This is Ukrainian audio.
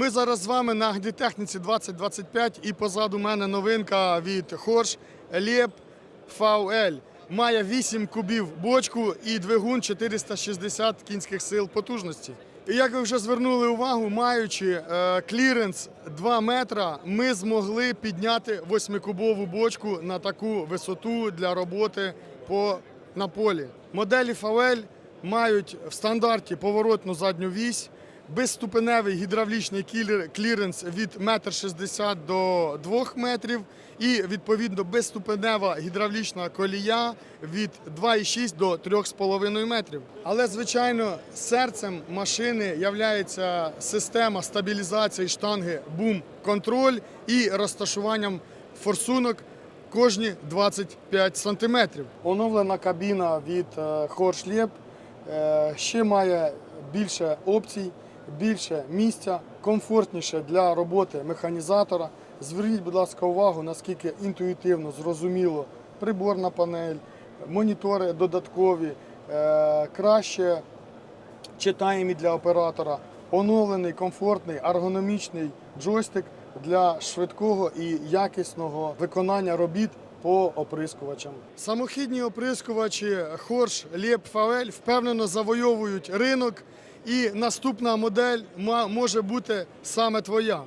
Ми зараз з вами на агрітехніці 2025 і позаду мене новинка від Хорш Лєп VL. Має 8 кубів бочку і двигун 460 кінських сил потужності. І як ви вже звернули увагу, маючи е, кліренс 2 метра, ми змогли підняти 8-кубову бочку на таку висоту для роботи по, на полі. Моделі VL мають в стандарті поворотну задню вісь, безступеневий гідравлічний кліренс від 1,60 м до 2 метрів і відповідно безступенева гідравлічна колія від 2,6 до 3,5 метрів. Але звичайно, серцем машини є система стабілізації штанги бум контроль і розташуванням форсунок кожні 25 сантиметрів. Оновлена кабіна від е, Leb е, ще має більше опцій, більше місця, комфортніше для роботи механізатора. Зверніть, будь ласка, увагу, наскільки інтуїтивно, зрозуміло, приборна панель, монітори додаткові, е, краще читаємі для оператора, оновлений, комфортний, ергономічний джойстик для швидкого і якісного виконання робіт по оприскувачам. Самохідні оприскувачі Хорш Лєп Фавель впевнено завойовують ринок, і наступна модель може бути саме твоя.